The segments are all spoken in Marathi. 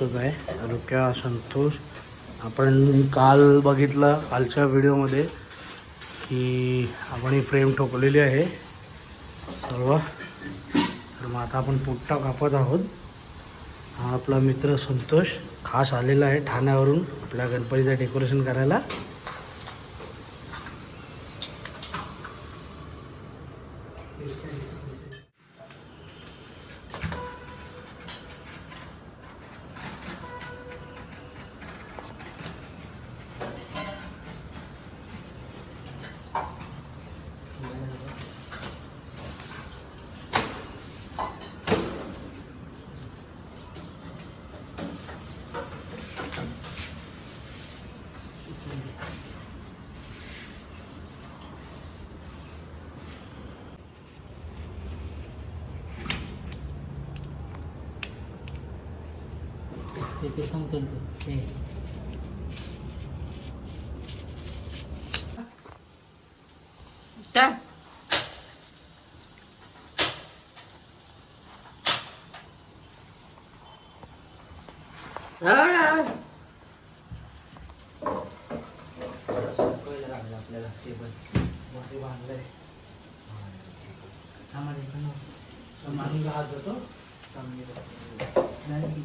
पोचत आहे. रुक्या संतोष. आपण काल बघितलं कालच्या व्हिडिओमध्ये की आपण ही फ्रेम ठोकलेली आहे. सर्व. तर मग आता आपण पुट्टा कापत आहोत. हा आपला मित्र संतोष खास आलेला आहे ठाण्यावरून आपल्या गणपतीचं डेकोरेशन करायला. ते सांगतो ते टाक हळू हळू आपल्याला ते पण मोठे बांधलंय आम्हाला इथं नव्हतं. माणूस हात जातो नाही.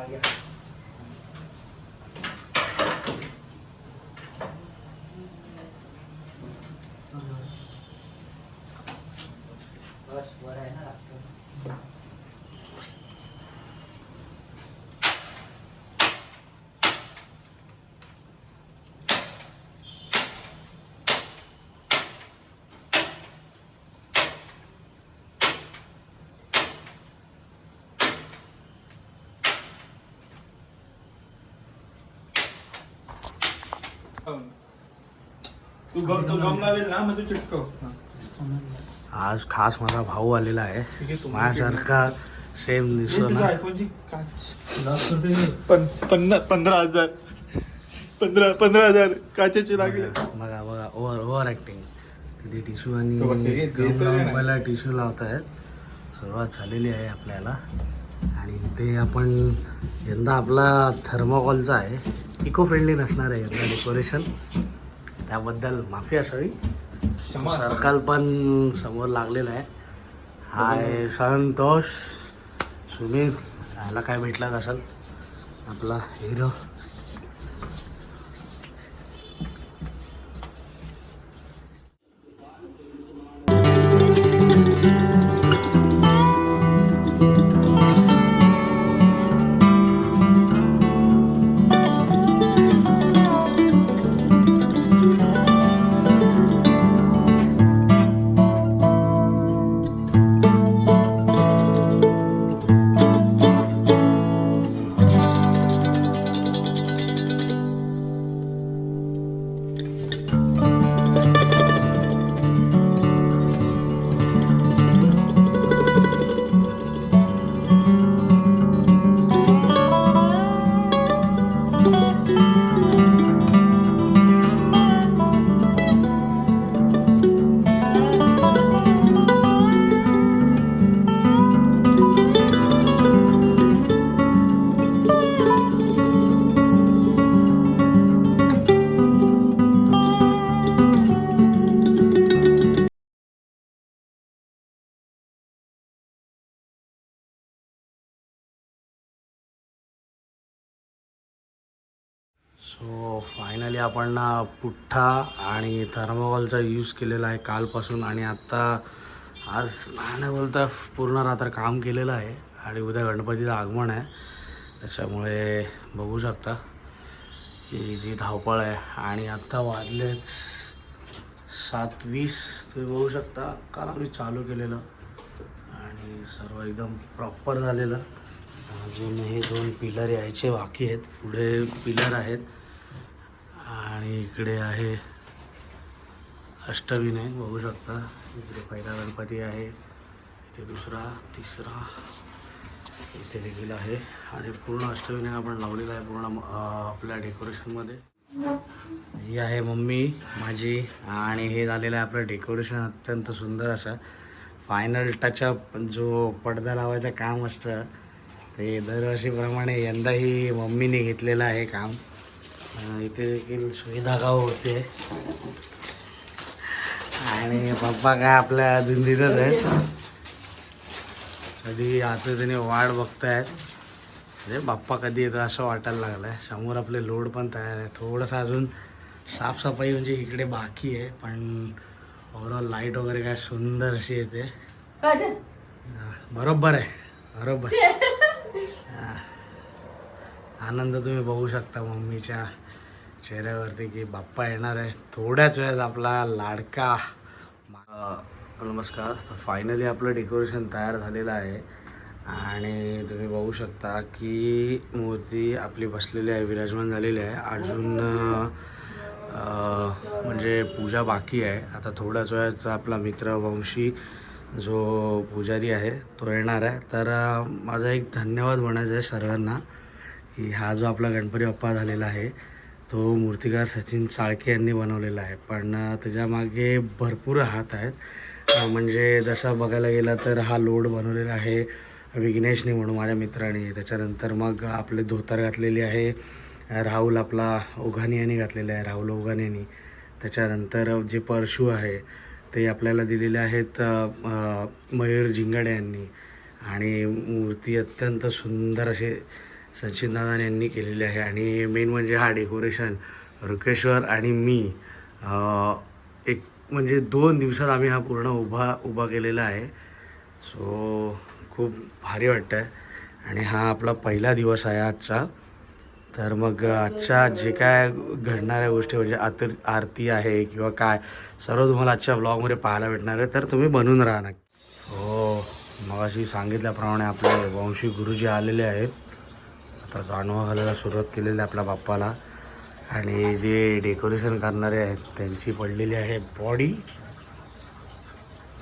lagi. तू गम तो गम लावेल ना मग तू चिटकव. आज खास माझा भाऊ आलेला आहे. माझ्यासारखा सेम दिसतो ना आयफोनची काच पण पन्नास पंधरा हजार. पंधरा पंधरा हजार. काचेचे लागले. बघा बघा ओव्हर ओव्हर ॲक्टिंग तिथे टिश्यू आणि. पहिला टिश्यू लावत आहेत सुरुवात झालेली आहे आपल्याला. आणि इथे आपण यंदा आपला थर्मोकॉलचा आहे. इको फ्रेंडली नसणार आहे यंदा डेकोरेशन त्याबद्दल माफी असावी. सर्कल पण समोर लागलेला आहे. हाय संतोष सुमित ह्याला काय भेटलाच असेल? आपला हिरो सो फायनली आपण ना पुठ्ठा आणि थर्मोकॉलचा यूज केलेला आहे कालपासून आणि आत्ता आज नाही बोलता पूर्ण रात्र काम केलेलं आहे आणि उद्या गणपतीचं आगमन आहे. त्याच्यामुळे बघू शकता की जी धावपळ आहे आणि आत्ता वाजलेच सात वीस तुम्ही बघू शकता काल आम्ही चालू केलेलं आणि सर्व एकदम प्रॉपर झालेलं. अजून हे दोन पिलर यायचे बाकी आहेत. पुढे पिलर आहेत. आणि इकडे आहे अष्टविनायक बघू शकता. इकडे पहिला गणपती आहे इथे दुसरा तिसरा इथे देखील आहे. आणि पूर्ण अष्टविनायक आपण लावलेला आहे पूर्ण आपल्या डेकोरेशनमध्ये ही आहे मम्मी माझी आणि हे झालेलं आहे आपलं डेकोरेशन अत्यंत सुंदर असं. फायनल टचअप जो पडदा लावायचं काम असतं ते दरवर्षीप्रमाणे यंदाही मम्मीने घेतलेलं आहे काम. इथे देखील सुविधा गाव होते. आणि पप्पा काय आपल्या दिंडीतच आहेत. कधी आतुरतेने वाट बघतायत. अरे बाप्पा कधी येतो असं वाटायला लागलं आहे समोर आपले लोड पण तयार आहे थोडंसं अजून साफसफाई म्हणजे इकडे बाकी आहे पण ओव्हरऑल लाइट वगैरे काय सुंदर अशी येते. बरोबर आहे बरोबर. हा. आनंद तुम्ही बघू शकता मम्मीच्या चेहऱ्यावरती की बाप्पा येणार आहे. थोड्याच वेळेस आपला लाडका. नमस्कार. तर फायनली आपलं डेकोरेशन तयार झालेलं आहे. आणि तुम्ही बघू शकता की मूर्ती आपली बसलेली आहे विराजमान झालेली आहे. अजून म्हणजे पूजा बाकी आहे. आता थोड्याच वेळाचा आपला मित्र वंशी जो पुजारी आहे तो येणार आहे. तर माझा एक धन्यवाद म्हणायचं आहे सर्वांना. की हा जो आपला गणपती बाप्पा झालेला आहे तो मूर्तिकार सचिन चाळके यांनी बनवलेला आहे. पण त्याच्यामागे भरपूर हात आहेत. म्हणजे जसा बघायला गेला तर हा लोड बनवलेला आहे विघ्नेशने म्हणून माझ्या मित्राने. त्याच्यानंतर मग आपले धोतर घातलेली आहे. राहुल आपला ओघाने यांनी घातलेला आहे राहुल ओघाने यांनी. त्याच्यानंतर जे परशू आहे ते आपल्याला दिलेले आहेत मयूर झिंगाडे यांनी. आणि मूर्ती अत्यंत सुंदर असे सचिन दादा यांनी केलेली आहे. आणि मेन म्हणजे हा डेकोरेशन रुकेश्वर आणि मी एक म्हणजे दोन दिवसात आम्ही हा पूर्ण उभा उभा केलेला आहे. सो खूप भारी वाटतं आहे आणि हा आपला पहिला दिवस आहे आजचा. तर मग आजच्या जे काय घडणाऱ्या गोष्टी म्हणजे आतर आरती आहे किंवा काय सर्व तुम्हाला आजच्या ब्लॉगमध्ये पाहायला भेटणार आहे. तर तुम्ही बनून राहा नक्की. हो मग अशी सांगितल्याप्रमाणे आपले वंशी गुरुजी आलेले आहेत. आता जानवा घालायला सुरुवात केलेली आहे आपल्या बाप्पाला. आणि जे डेकोरेशन करणारे आहेत त्यांची पडलेली आहे बॉडी.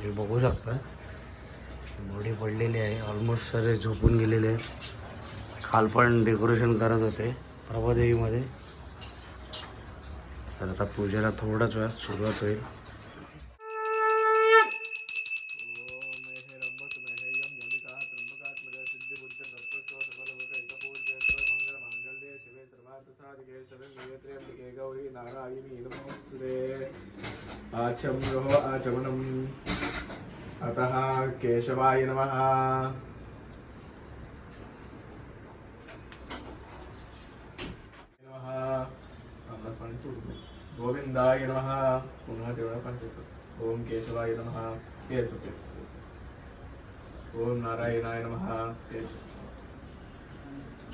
हे बघू शकता. बॉडी पडलेली आहे. ऑलमोस्ट सगळे झोपून गेलेले आहेत. काल पण डेकोरेशन करत होते प्रभादेवीमध्ये. तर आता पूजेला थोडाच वेळात सुरुवात होईल. आचम्यो आचमनम्। अतः केशवाय नमः। नमः अंगात पाणी सोडू. गोविंदाय नमः। पुन्हा तेवढा पाणी देतो ओम केशवाय नमः। तेच तेच ओम नारायणाय नमः। तेच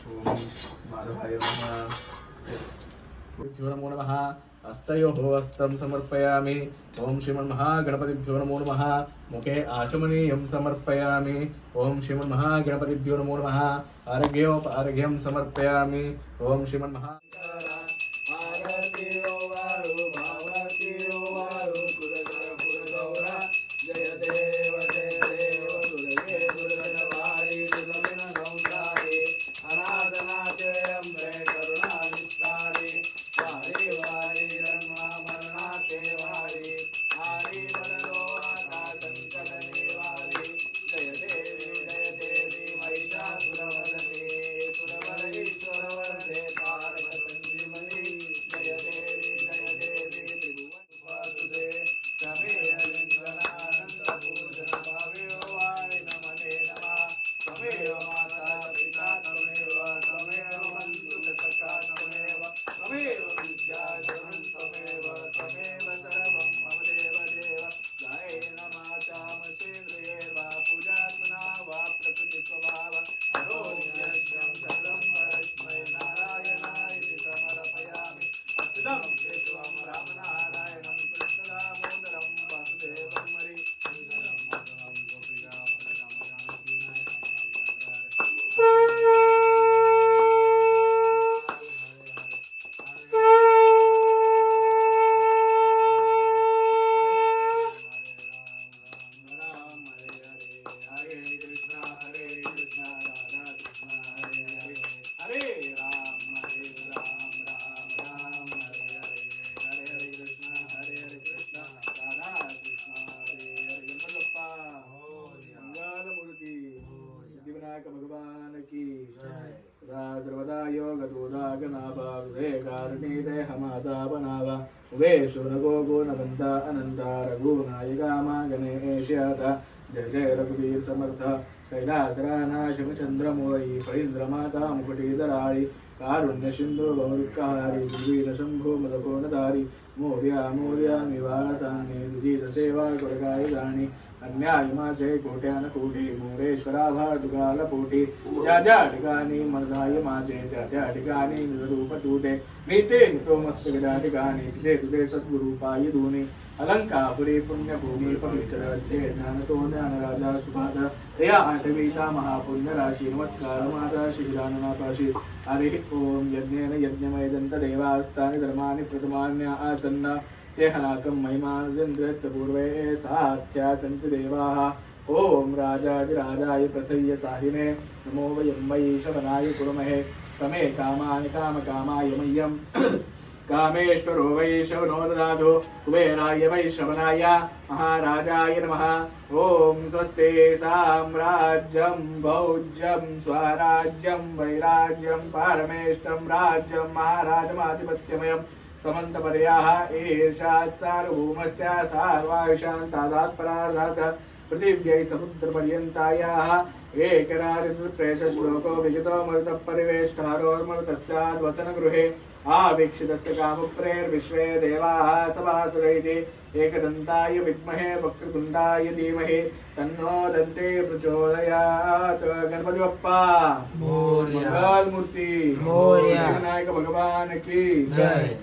ओम माधवाय नमः। गुरुभ्यो नमो नमः। हस्तयोः हस्तं समर्पयामि। ॐ श्रीमन्महागणपतिभ्यो नमो नमः। मुखे आचमनीयं समर्पयामि। ॐ श्रीमन्महागणपतिभ्यो नमो नमः। अर्घ्योपअर्घ्यं समर्पयामि। ॐ श्रीमन्महा उभेषु रघो गुणवन्त अनन्त रघुनायिकामा गणेश्यात जय जय रघुवीर समर्थ कैलासरानाशमचन्द्रमोळी फळीन्द्रमाता मुकुटीधराळी कारुण्य सिंधु बहुरुक्कहारी दुर्वीर शंभो मदकोणधारी मोर्या मोर्या निवारतानि दुजित सेवा कुरगाय गाणी अन्याय माझे कोट्यान कोटी मोरेश्वरा पोटी। ज्या ज्या ठिकाणी मधाय माझे त्या त्या ठिकाणी रूप तुटे। मी ते तो मस्त त्या ठिकाणी तिथे तुझे सद्गुरु पायी धुणे। अलंकापुरी पुण्यभूमी पवित्र ते ज्ञान तो ज्ञान राजा सुभाग या आठवीचा महापुण्य राशी नमस्कार माता श्रीराननाथाशी हरि ओम यज्ञेन यज्ञमय दंत देवास्तानि धर्मानि प्रथमान्य आसन्ना ते हनाकं साध्या सन्ति देवाः। ॐ राजाधिराजाय प्रसय्य साहिने। नमो वयं वै शवनाय कुर्महे। समे कामानि कामकामाय मह्यं। कामेश्वरो वै ददातु। कुबेराय वै शवनाय महाराजाय नमः। ॐ स्वस्ते साम्राज्यं भौज्यं स्वराज्यं वैराज्यं पारमेष्टं राज्यं महाराजमाधिपत्यमयं समन्तपर्याः एषात् सार्वभौमस्य सार्वायुषान्तादात्परार्धात् पृथिव्यै समुद्रपर्यन्तायाः एकरारितृप्रेषश्लोको विजितो मरुतः परिवेष्टारोर्मरुतस्याद्वचनगृहे आवीक्षितस्य कामप्रेर्विश्वे देवाः सभासद इति एकदन्ताय विद्महे वक्रतुण्डाय धीमहि तन्नो दन्ते प्रचोदयात् गणपति बप्पा. मंगल विनायक भगवान की। जय।